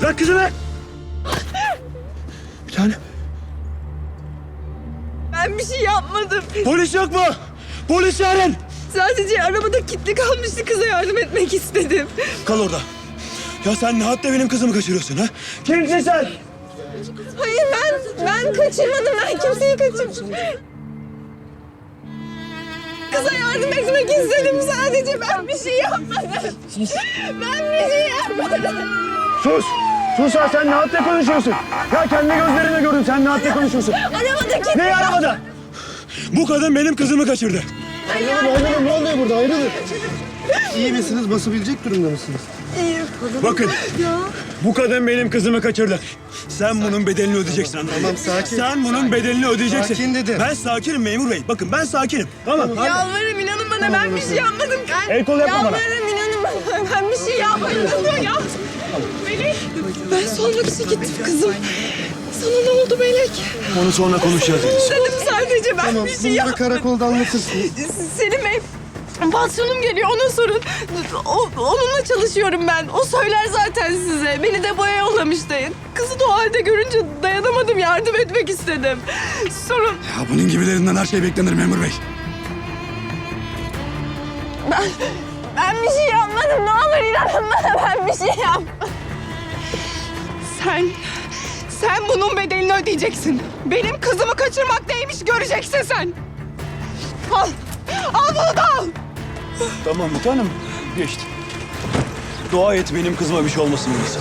Bırak kızımı. Bir tane. Ben bir şey yapmadım. Polis yok mu? Polis çağırın. Sadece arabada kilitli kalmıştı kıza yardım etmek istedim. Kal orada. Ya sen ne hatta benim kızımı kaçırıyorsun ha? Kimsin sen? Hayır ben ben kaçırmadım. Ben kimseyi kaçırmadım. Kıza yardım etmek istedim sadece. Ben bir şey yapmadım. Ben bir şey yapmadım. Sus. Sus ya sen ne hatta konuşuyorsun? Ya kendi gözlerine gördüm sen ne hatta konuşuyorsun? Arabada kilitli. Ne arabada? Bu kadın benim kızımı kaçırdı. Ayrılın ne oluyor burada ayrılın. İyi misiniz basabilecek durumda mısınız? Bakın. Bu kadın benim kızımı kaçırdı. Sen bunun bedelini ödeyeceksin anladın mı? Tamam, sakin. Sen bunun bedelini ödeyeceksin. Sakin dedim. Ben sakinim memur bey. Bakın ben sakinim. Tamam. hadi. Yalvarırım inanın bana ben bir şey yapmadım. Ben, El kol yapma bana. Yalvarırım inanın bana ben bir şey yapmadım. Ya. Melek. Ben sormak için gittim kızım. Sana ne oldu Melek? Onu sonra konuşacağız. Dedim sadece ben Tamam bir şey yapmadım. karakolda anlatırsınız. Selim Bey, pansiyonum geliyor ona sorun. O, onunla çalışıyorum ben. O söyler zaten size. Beni de boya yollamıştı. Kızı da o halde görünce dayanamadım. Yardım etmek istedim. Sorun Ya bunun gibilerinden her şey beklenir memur bey. ben... Ben bir şey yapmadım. Ne olur inanın bana ben bir şey yapmadım. Sen... Sen bunun bedelini ödeyeceksin. Benim kızımı kaçırmak neymiş göreceksin sen. Al. Al bunu da al. Tamam bir tanem. Geçti. Dua et benim kızıma bir şey olmasın Melisa.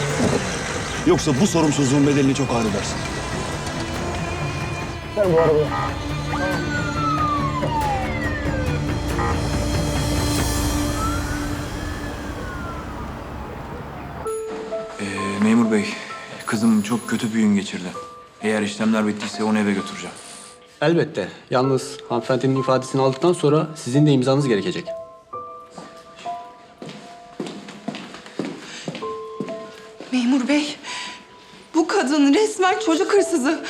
Yoksa bu sorumsuzluğun bedelini çok ağır ödersin. Ver bu arabayı. Memur bey, kızım çok kötü bir gün geçirdi. Eğer işlemler bittiyse onu eve götüreceğim. Elbette. Yalnız hanımefendinin ifadesini aldıktan sonra sizin de imzanız gerekecek. Memur bey, bu kadın resmen çocuk hırsızı.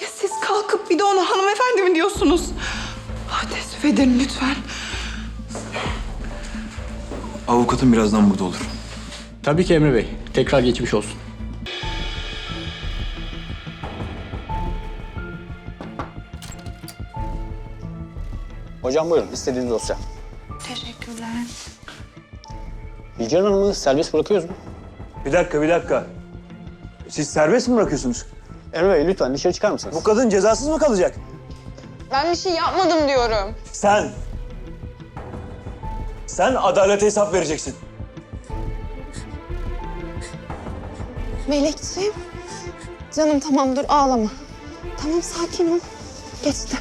Ya siz kalkıp bir de ona hanımefendi mi diyorsunuz? Ah, teessüf ederim lütfen. Avukatım birazdan burada olur. Tabii ki Emre Bey. Tekrar geçmiş olsun. Hocam buyurun istediğiniz dosya. Teşekkürler. Hicran Hanım'ı serbest bırakıyoruz mu? Bir dakika bir dakika. Siz serbest mi bırakıyorsunuz? Emre Bey lütfen dışarı çıkar mısınız? Bu kadın cezasız mı kalacak? Ben bir şey yapmadım diyorum. Sen. Sen adalete hesap vereceksin. Melekciğim. Canım tamam dur ağlama. Tamam sakin ol. Geçti.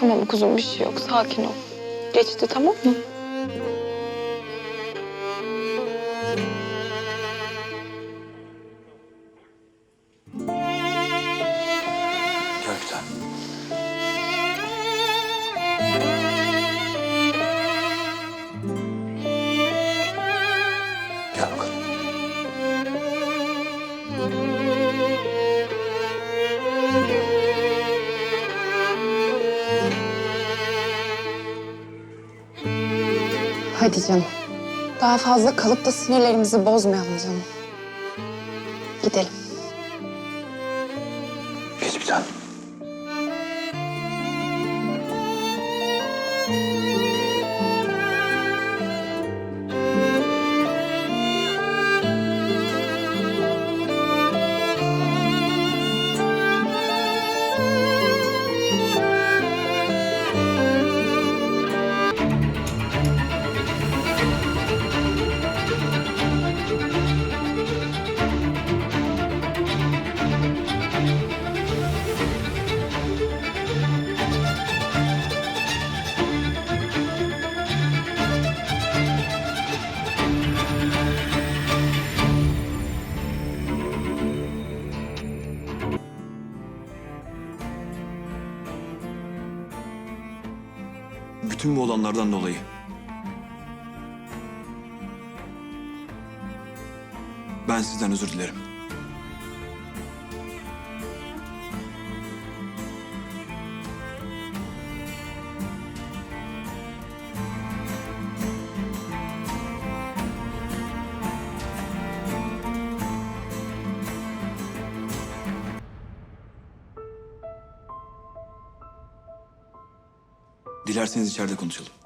Tamam kuzum bir şey yok. Sakin ol. Geçti tamam mı? Daha fazla kalıp da sinirlerimizi bozmayalım canım. Gidelim. Olanlardan dolayı ben sizden özür dilerim. Dilerseniz içeride konuşalım.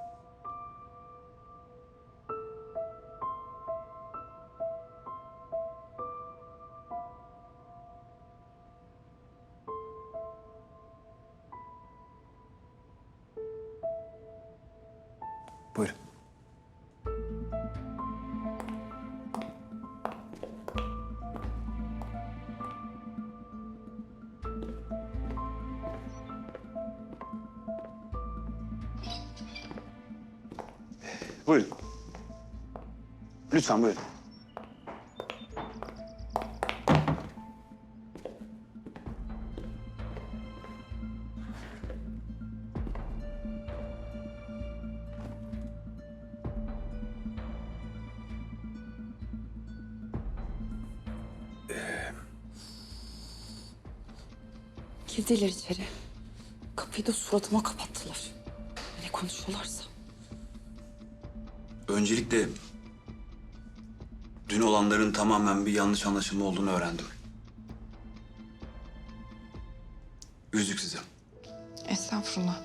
Buyurun. Lütfen buyurun. Girdiler içeri. Kapıyı da suratıma kapattılar. Öncelikle dün olanların tamamen bir yanlış anlaşılma olduğunu öğrendim. Üzdük sizi. Estağfurullah.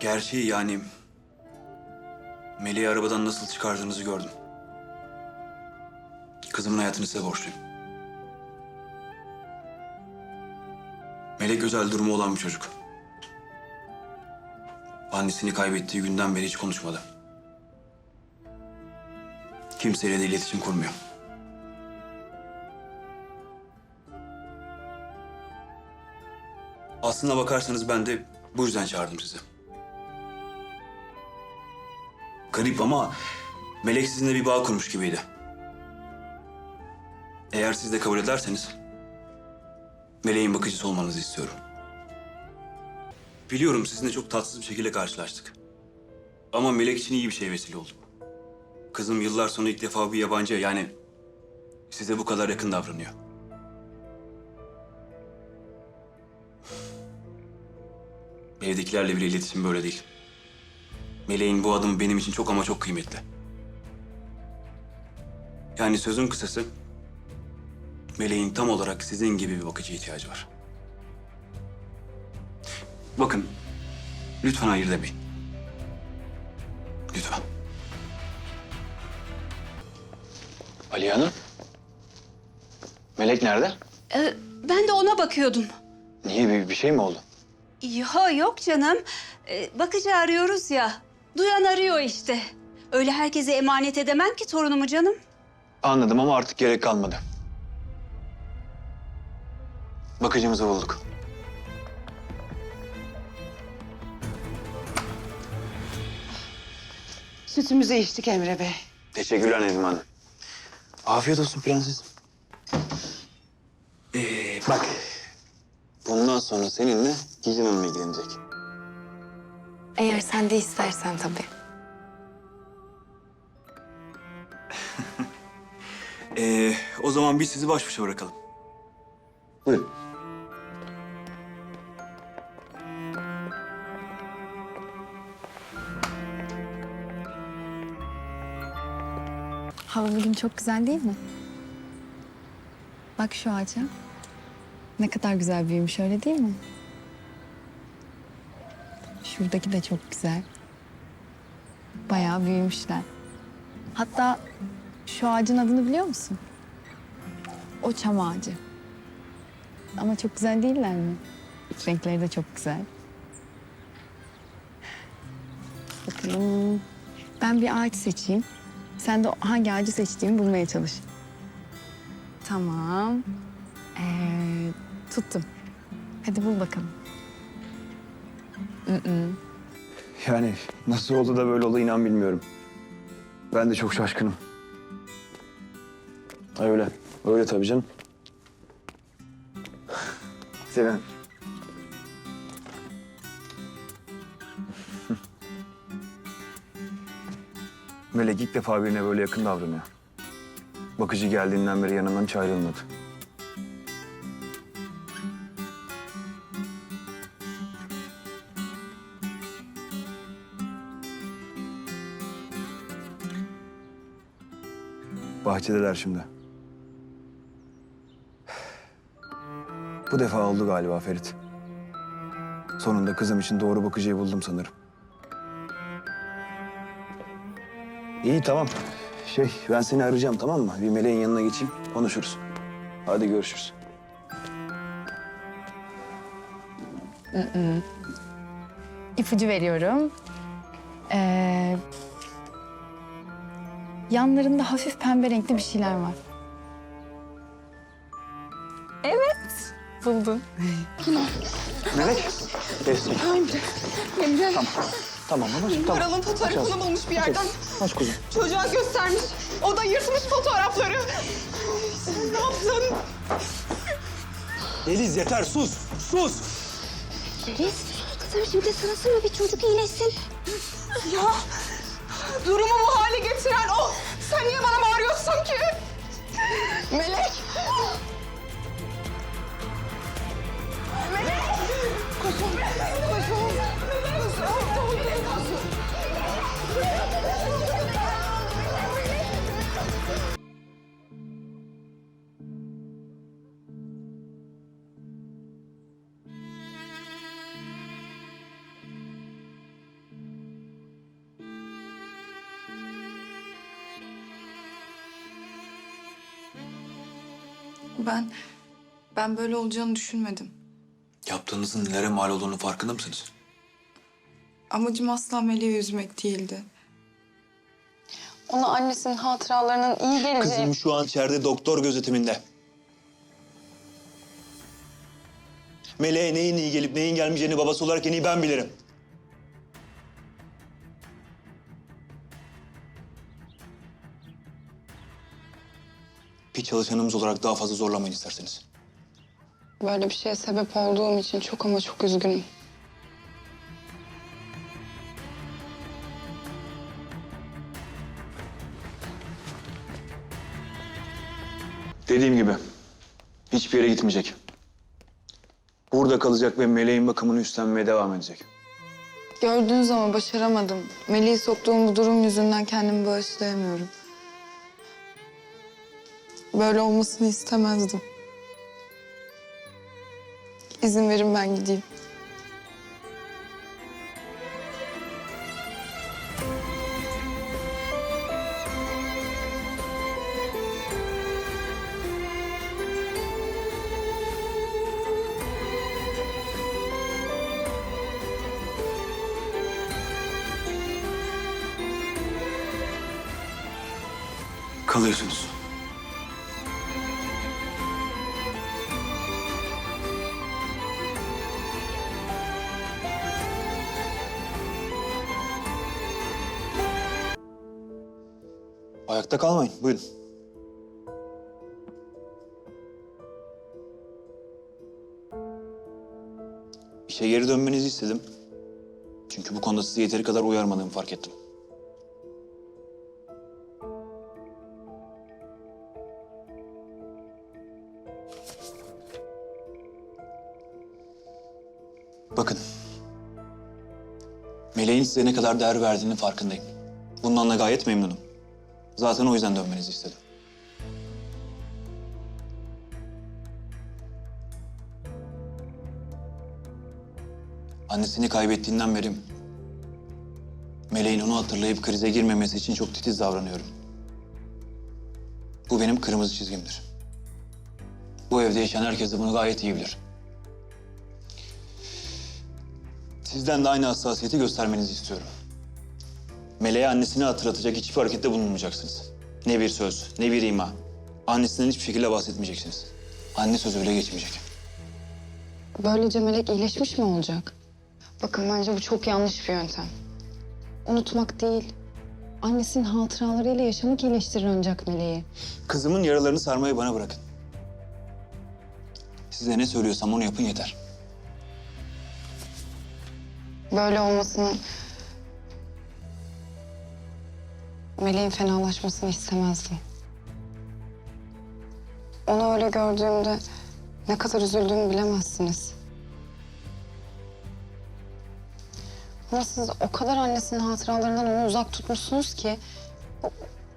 Gerçeği yani Melih'i arabadan nasıl çıkardığınızı gördüm. Kızımın hayatını size borçluyum. Melek özel durumu olan bir çocuk. Annesini kaybettiği günden beri hiç konuşmadı. Kimseyle de iletişim kurmuyor. Aslına bakarsanız ben de bu yüzden çağırdım sizi. Garip ama Melek sizinle bir bağ kurmuş gibiydi. Eğer siz de kabul ederseniz Meleğin bakıcısı olmanızı istiyorum. Biliyorum sizinle çok tatsız bir şekilde karşılaştık. Ama Melek için iyi bir şey vesile oldu. Kızım yıllar sonra ilk defa bir yabancı yani size bu kadar yakın davranıyor. Evdekilerle bile iletişim böyle değil. Meleğin bu adımı benim için çok ama çok kıymetli. Yani sözün kısası, Meleğin tam olarak sizin gibi bir bakıcı ihtiyacı var. Bakın, lütfen hayır demeyin. Lütfen. Ali Hanım. Melek nerede? Ee, ben de ona bakıyordum. Niye bir, bir şey mi oldu? Yo, yok canım. Ee, bakıcı arıyoruz ya. Duyan arıyor işte. Öyle herkese emanet edemem ki torunumu canım. Anladım ama artık gerek kalmadı. Bakıcımızı bulduk. Sütümüzü içtik Emre Bey. Teşekkürler Nedim Hanım. Afiyet olsun prensesim. Ee, bak. Bundan sonra seninle Gizem Hanım ilgilenecek. Eğer sen de istersen tabii. Ee, o zaman biz sizi baş başa bırakalım. Buyurun. Hava bugün çok güzel değil mi? Bak şu ağaca. Ne kadar güzel büyümüş öyle değil mi? Şuradaki de çok güzel. Bayağı büyümüşler. Hatta şu ağacın adını biliyor musun? O çam ağacı. Ama çok güzel değiller mi? Renkleri de çok güzel. Bakalım. Ben bir ağaç seçeyim. Sen de hangi ağacı seçtiğimi bulmaya çalış. Tamam. Ee, tuttum. Hadi bul bakalım. Yani nasıl oldu da böyle oldu inan bilmiyorum. Ben de çok şaşkınım. Öyle. Öyle tabii canım. Selen. Melek ilk defa birine böyle yakın davranıyor. Bakıcı geldiğinden beri yanından hiç ayrılmadı. Bahçedeler şimdi. Bu defa oldu galiba Ferit. Sonunda kızım için doğru bakıcıyı buldum sanırım. İyi tamam. Şey ben seni arayacağım tamam mı? Bir meleğin yanına geçeyim konuşuruz. Hadi görüşürüz. İpucu veriyorum. Ee, yanlarında hafif pembe renkli bir şeyler var. Evet. Buldun. Melek. Destek. Tamam. Tamam babacığım tamam. Kralın fotoğrafını bulmuş bir yerden. Aç kuzum. Çocuğa göstermiş. O da yırtmış fotoğrafları. Sen ne yaptın? Deniz yeter sus. Sus. Kızım şimdi sırası mı bir çocuk iyileşsin? Ya durumu bu hale getiren o. Sen niye bana bağırıyorsun ki? Melek. Melek. Koşun. Ben, ben böyle olacağını düşünmedim. Yaptığınızın nelere mal olduğunu farkında mısınız? Amacım asla Meleği üzmek değildi. Ona annesinin hatıralarının iyi geleceği... Kızım şu an içeride doktor gözetiminde. Meleğe neyin iyi gelip neyin gelmeyeceğini babası olarak en iyi ben bilirim. Bir çalışanımız olarak daha fazla zorlamayın isterseniz. Böyle bir şeye sebep olduğum için çok ama çok üzgünüm. Dediğim gibi hiçbir yere gitmeyecek. Burada kalacak ve meleğin bakımını üstlenmeye devam edecek. Gördüğünüz ama başaramadım. Meleği soktuğum bu durum yüzünden kendimi bağışlayamıyorum. Böyle olmasını istemezdim. İzin verin ben gideyim. Ayakta kalmayın. Buyurun. İşe geri dönmenizi istedim. Çünkü bu konuda sizi yeteri kadar uyarmadığımı fark ettim. Bakın. Meleğin size ne kadar değer verdiğinin farkındayım. Bundan da gayet memnunum. Zaten o yüzden dönmenizi istedim. Annesini kaybettiğinden beri Meleğin onu hatırlayıp krize girmemesi için çok titiz davranıyorum. Bu benim kırmızı çizgimdir. Bu evde yaşayan herkes de bunu gayet iyi bilir. Sizden de aynı hassasiyeti göstermenizi istiyorum. Meleğe annesini hatırlatacak hiçbir harekette bulunmayacaksınız. Ne bir söz, ne bir ima. Annesinden hiçbir şekilde bahsetmeyeceksiniz. Anne sözü bile geçmeyecek. Böylece Melek iyileşmiş mi olacak? Bakın bence bu çok yanlış bir yöntem. Unutmak değil. Annesinin hatıralarıyla yaşamak iyileştirir ancak Meleği. Kızımın yaralarını sarmayı bana bırakın. Size ne söylüyorsam onu yapın yeter. Böyle olmasını... Meleğin fenalaşmasını istemezdim. Onu öyle gördüğümde ne kadar üzüldüğümü bilemezsiniz. Ama siz o kadar annesinin hatıralarından onu uzak tutmuşsunuz ki... O,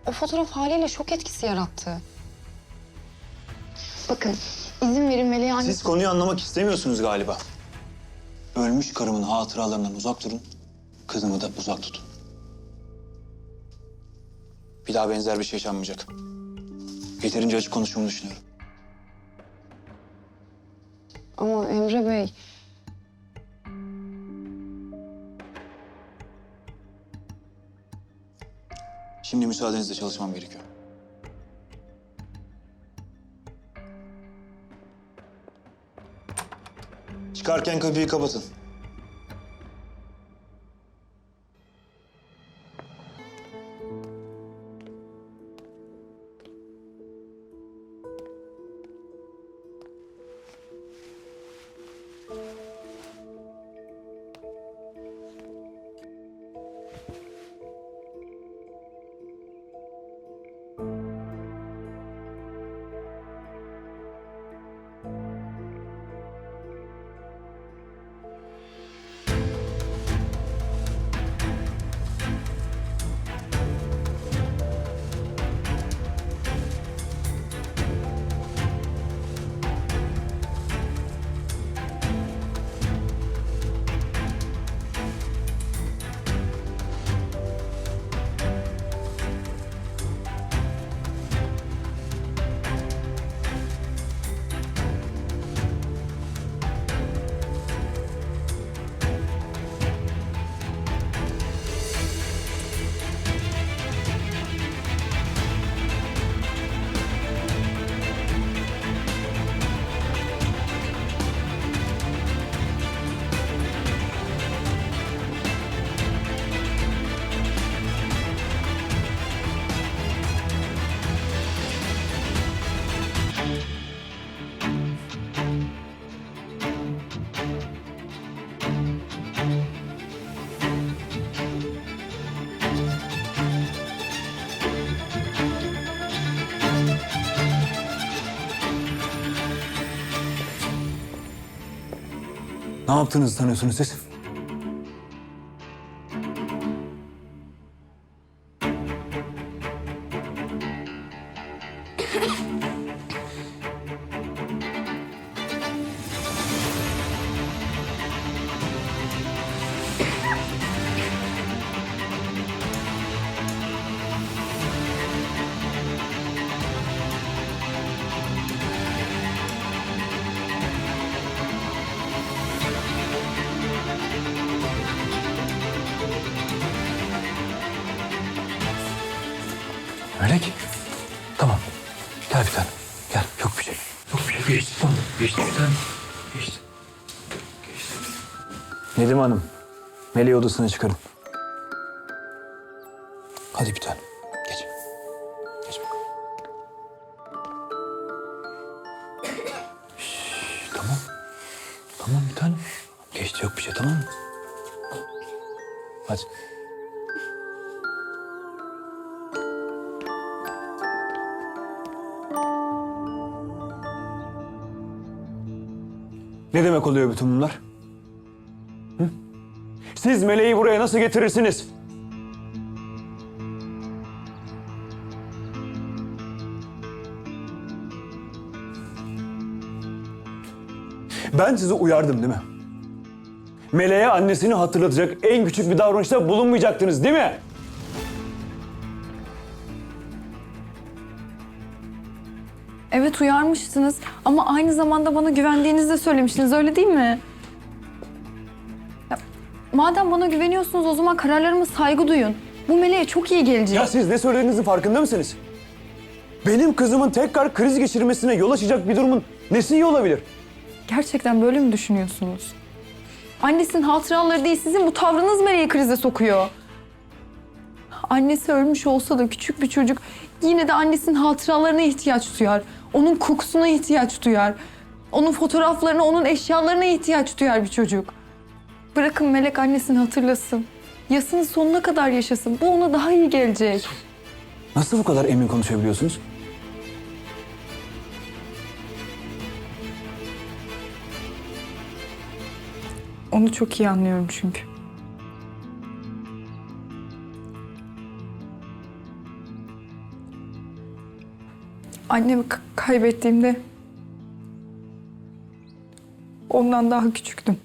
o fotoğraf haliyle şok etkisi yarattı. Bakın izin verin Meleğe annesi... Siz konuyu anlamak istemiyorsunuz galiba. Ölmüş karımın hatıralarından uzak durun. Kızımı da uzak tutun. Bir daha benzer bir şey yaşanmayacak. Yeterince açık konuştuğumu düşünüyorum. Ama Emre Bey, Şimdi müsaadenizle çalışmam gerekiyor. Çıkarken kapıyı kapatın. Ne yaptığınızı sanıyorsunuz siz? Meleği odasına çıkarın. Hadi bir tane. Geç. Geç. Şşş, tamam. Tamam bir tane. Geçti yok bir şey tamam mı? Hadi. Ne demek oluyor bütün bunlar? Siz meleği buraya nasıl getirirsiniz? Ben sizi uyardım değil mi? Meleğe annesini hatırlatacak en küçük bir davranışta bulunmayacaktınız değil mi? evet uyarmıştınız ama aynı zamanda bana güvendiğinizi de söylemiştiniz öyle değil mi? Madem bana güveniyorsunuz o zaman kararlarıma saygı duyun. Bu meleğe çok iyi gelecek. Ya siz ne söylediğinizin farkında mısınız? Benim kızımın tekrar kriz geçirmesine yol açacak bir durumun nesi iyi olabilir? Gerçekten böyle mi düşünüyorsunuz? Annesinin hatıraları değil sizin bu tavrınız meleği krize sokuyor. Annesi ölmüş olsa da küçük bir çocuk yine de annesinin hatıralarına ihtiyaç duyar. Onun kokusuna ihtiyaç duyar. Onun fotoğraflarına, onun eşyalarına ihtiyaç duyar bir çocuk. Bırakın Melek annesini hatırlasın. Yasını sonuna kadar yaşasın. Bu ona daha iyi gelecek. Nasıl bu kadar emin konuşabiliyorsunuz? Onu çok iyi anlıyorum çünkü. Annemi kaybettiğimde ondan daha küçüktüm.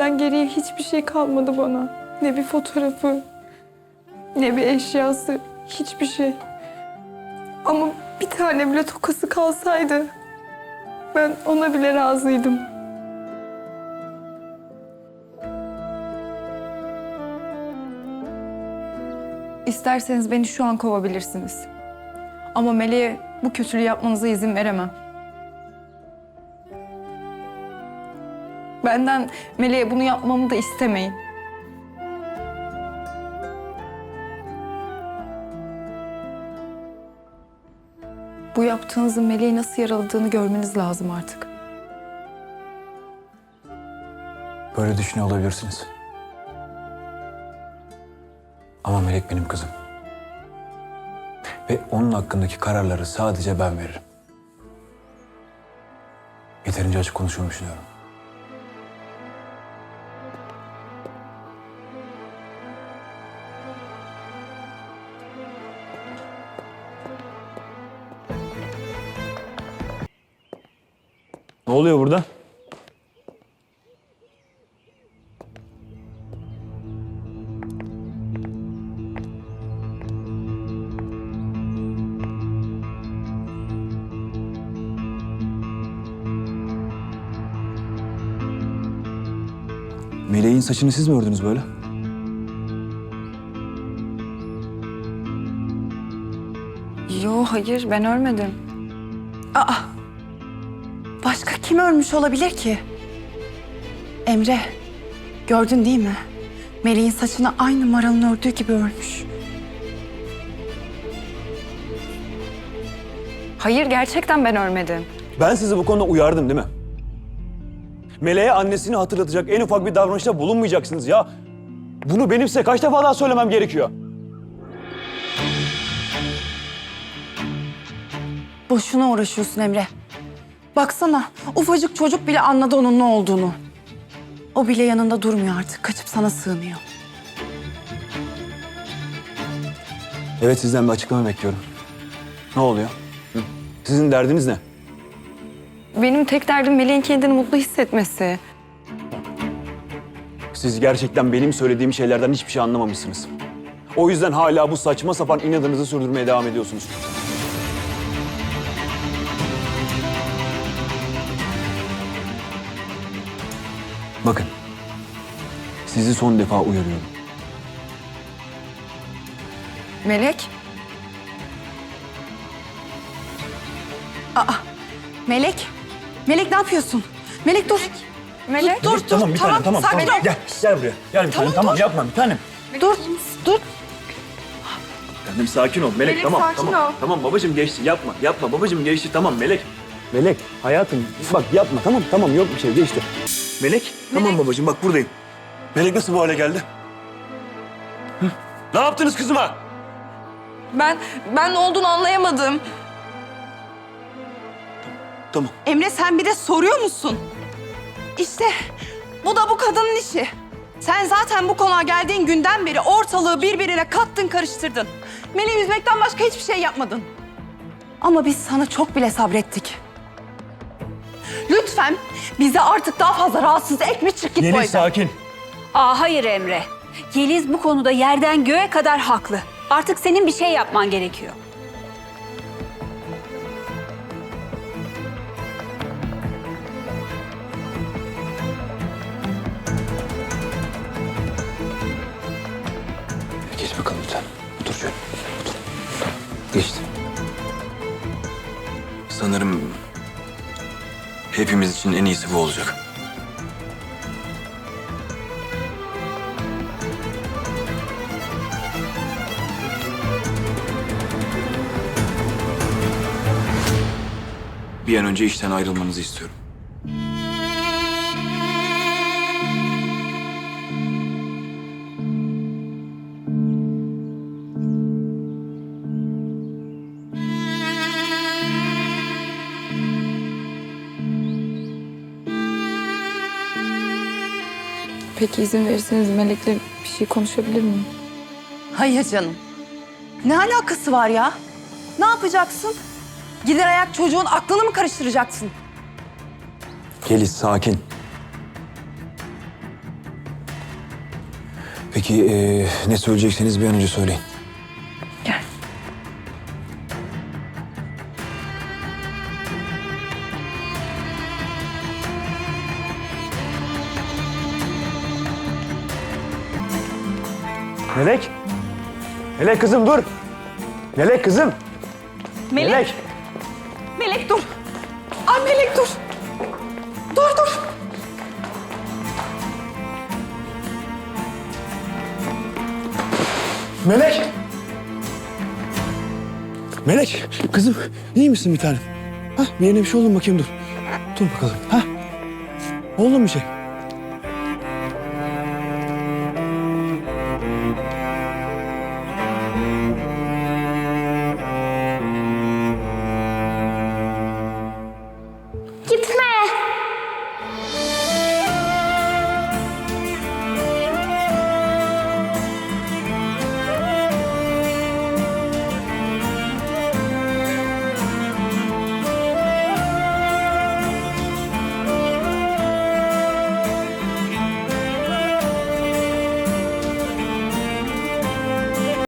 Annemden geriye hiçbir şey kalmadı bana. Ne bir fotoğrafı, ne bir eşyası, hiçbir şey. Ama bir tane bile tokası kalsaydı ben ona bile razıydım. İsterseniz beni şu an kovabilirsiniz. Ama Meleğe bu kötülüğü yapmanıza izin veremem. Benden Meleğe bunu yapmamı da istemeyin. Bu yaptığınızın Meleği nasıl yaraladığını görmeniz lazım artık. Böyle düşünüyor olabilirsiniz. Ama Melek benim kızım. Ve onun hakkındaki kararları sadece ben veririm. Yeterince açık konuşuyorum düşünüyorum. Oluyor burada? Meleğin saçını siz mi ördünüz böyle? Yo hayır ben ölmedim. Aa! Kim ölmüş olabilir ki? Emre, gördün değil mi? Meleğin saçını aynı Maral'ın ördüğü gibi örmüş. Hayır gerçekten ben örmedim. Ben sizi bu konuda uyardım değil mi? Meleğe annesini hatırlatacak en ufak bir davranışta bulunmayacaksınız ya. Bunu benim size kaç defa daha söylemem gerekiyor? Boşuna uğraşıyorsun Emre. Baksana ufacık çocuk bile anladı onun ne olduğunu. O bile yanında durmuyor artık. Kaçıp sana sığınıyor. Evet sizden bir açıklama bekliyorum. Ne oluyor? Hı? Sizin derdiniz ne? Benim tek derdim Meleğin kendini mutlu hissetmesi. Siz gerçekten benim söylediğim şeylerden hiçbir şey anlamamışsınız. O yüzden hala bu saçma sapan inadınızı sürdürmeye devam ediyorsunuz. Bakın. Sizi son defa uyarıyorum. Melek? Aa, Melek? Melek ne yapıyorsun? Melek dur. Melek dur, dur, Tamam bir tane tamam. sakin tamam. ol. Gel gel buraya. Gel bir Tamam, tane tamam dur. yapma bir tanem. Dur, dur. Tanem sakin ol Melek, Melek, tamam sakin tamam. ol. Tamam babacığım geçti yapma yapma babacığım geçti tamam Melek. Melek hayatım bak yapma tamam tamam yok bir şey geçti. Melek, tamam babacığım bak buradayım. Melek nasıl bu hale geldi? Hı? Ne yaptınız kızıma? Ben, ben ne olduğunu anlayamadım. Tamam. Emre sen bir de soruyor musun? İşte bu da bu kadının işi. Sen zaten bu konağa geldiğin günden beri ortalığı birbirine kattın karıştırdın. Meleği üzmekten başka hiçbir şey yapmadın. Ama biz sana çok bile sabrettik. Lütfen bizi artık daha fazla rahatsız etme çık git bu evden. sakin. Aa hayır Emre. Yeliz bu konuda yerden göğe kadar haklı. Artık senin bir şey yapman gerekiyor. Geç bakalım lütfen. Otur şöyle. Otur. Geçti. Sanırım hepimiz için en iyisi bu olacak. Bir an önce işten ayrılmanızı istiyorum. Peki izin verirseniz Melek'le bir şey konuşabilir miyim? Hayır canım. Ne alakası var ya? Ne yapacaksın? Gider ayak çocuğun aklını mı karıştıracaksın? Yeliz sakin. Peki e, ne söyleyecekseniz bir an önce söyleyin. Melek! Melek kızım dur! Melek kızım! Melek. Melek! Melek dur. Ay Melek dur. Dur dur. Melek! Melek, kızım iyi misin bir tanem? Ha, bir yerine bir şey oldu mu bakayım dur. Dur bakalım. Ha? Oldu mu bir şey?